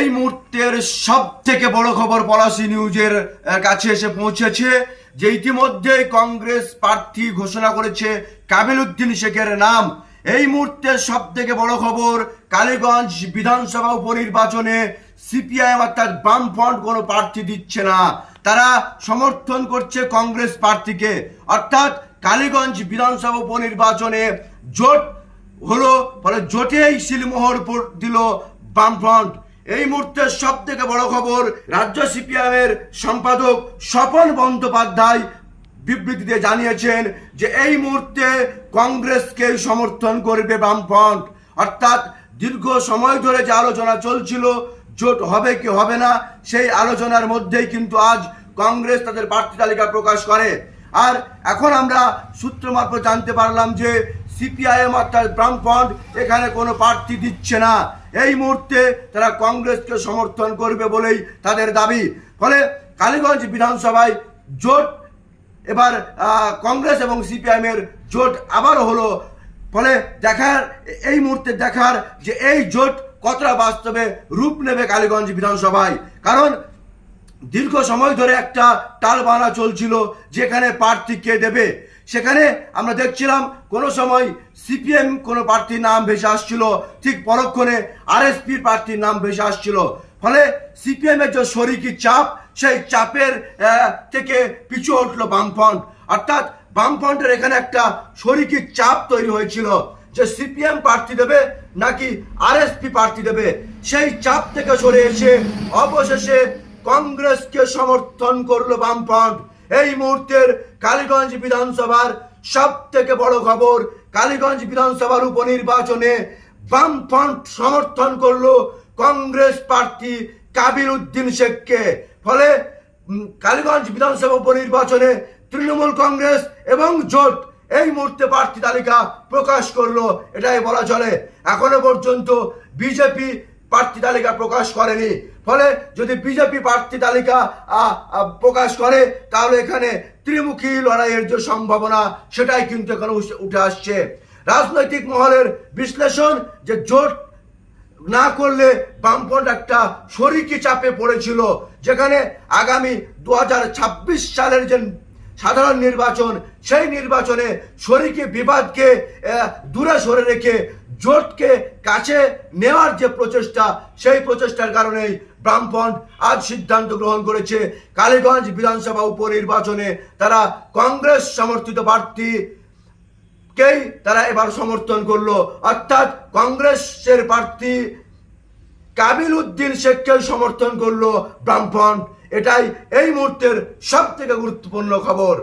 এই মুহূর্তের সব থেকে বড় খবর পলাশি নিউজের কাছে এসে পৌঁছেছে যে ইতিমধ্যে কংগ্রেস প্রার্থী ঘোষণা করেছে কাবিল উদ্দিন শেখের নাম। এই মুহূর্তের সব থেকে বড় খবর, কালীগঞ্জ বিধানসভা উপনির্বাচনে সিপিআইএম অর্থাৎ বামফ্রন্ট কোনো প্রার্থী দিচ্ছে না। তারা সমর্থন করছে কংগ্রেস প্রার্থীকে। অর্থাৎ কালীগঞ্জ বিধানসভা উপনির্বাচনে জোট হলো, ফলে জোটেই শিলমোহর দিল বামফ্রন্ট। এই মুহূর্তে সব থেকে বড় খবর, রাজ্য সিপিএম এর সম্পাদক স্বপন বন্দ্যোপাধ্যায় বিবৃতিতে জানিয়েছেন যে এই মুহূর্তে কংগ্রেসকে সমর্থন করবে বামফ্রন্ট। অর্থাৎ দীর্ঘ সময় ধরে যে আলোচনা চলছিল, জোট হবে কি হবে না, সেই আলোচনার মধ্যেই কিন্তু আজ কংগ্রেস তাদের প্রার্থী তালিকা প্রকাশ করে। আর এখন আমরা সূত্র মারফত জানতে পারলাম যে সিপিআইএম অর্থাৎ বামফ্রন্ট এখানে কোনো প্রার্থী দিচ্ছে না। এই মুহূর্তে তারা কংগ্রেসকে সমর্থন করবে বলেই তাদের দাবি। ফলে কালীগঞ্জ বিধানসভায় জোট এবার কংগ্রেস এবং সিপিআইএম এর জোট আবারও হলো। ফলে দেখার, এই মুহূর্তে দেখার যে এই জোট কতটা বাস্তবে রূপ নেবে কালীগঞ্জ বিধানসভায়। কারণ দীর্ঘ সময় ধরে একটা টালবানা চলছিল, যেখানে প্রার্থী কে দেবে? সেখানে আমরা দেখছিলাম কোনো সময় সিপিএম কোনো প্রার্থীর নাম ভেসে আসছিল, ঠিক পরক্ষণে আরএসপি প্রার্থীর নাম ভেসে আসছিল। ফলে সিপিএম এর যে শরিকি চাপ, সেই চাপের থেকে পিছু উঠল বামফ্রন্ট। অর্থাৎ বামফ্রন্টের এখানে একটা শরিকি চাপ তৈরি হয়েছিল যে সিপিএম প্রার্থী দেবে নাকি আরএসপি প্রার্থী দেবে। সেই চাপ থেকে সরে এসে অবশেষে কংগ্রেসকে সমর্থন করল বামফ্রন্ট। এই মুহূর্তের কালীগঞ্জ বিধানসভার সব থেকে বড় খবর, কালীগঞ্জ বিধানসভার উপনির্বাচনে বামফ্রন্ট সমর্থন করল কংগ্রেস প্রার্থী কাবির উদ্দিন শেখকে। ফলে কালীগঞ্জ বিধানসভা উপনির্বাচনে তৃণমূল কংগ্রেস এবং জোট এই মুহূর্তে প্রার্থী তালিকা প্রকাশ করল, এটাই বলা চলে। এখনও পর্যন্ত বিজেপি প্রার্থী তালিকা প্রকাশ করেনি। ফলে যদি বিজেপি প্রার্থী তালিকা প্রকাশ করে, তাহলে এখানে ত্রিমুখী লড়াইয়ের যে সম্ভাবনা, সেটাই কিন্তু এখানে উঠে আসছে। রাজনৈতিক মহলের বিশ্লেষণ যে জোট না করলে বামফ্রন্ট একটা শরিকি চাপে পড়েছিল, যেখানে আগামী দু হাজার ছাব্বিশ সালের যে সাধারণ নির্বাচন, সেই নির্বাচনে শরিকি বিবাদকে দূরে সরে রেখে জোটকে কাছে নেওয়ার যে প্রচেষ্টা, সেই প্রচেষ্টার কারণেই বামফ্রন্ট আজ সিদ্ধান্ত গ্রহণ করেছে। কালীগঞ্জ বিধানসভা উপনির্বাচনে তারা কংগ্রেস সমর্থিত প্রার্থী কেই তারা এবার সমর্থন করল। অর্থাৎ কংগ্রেসের প্রার্থী কাবিল উদ্দিন শেখকে সমর্থন করল বামফ্রন্ট। এটাই এই মুহূর্তের সব থেকে গুরুত্বপূর্ণ খবর।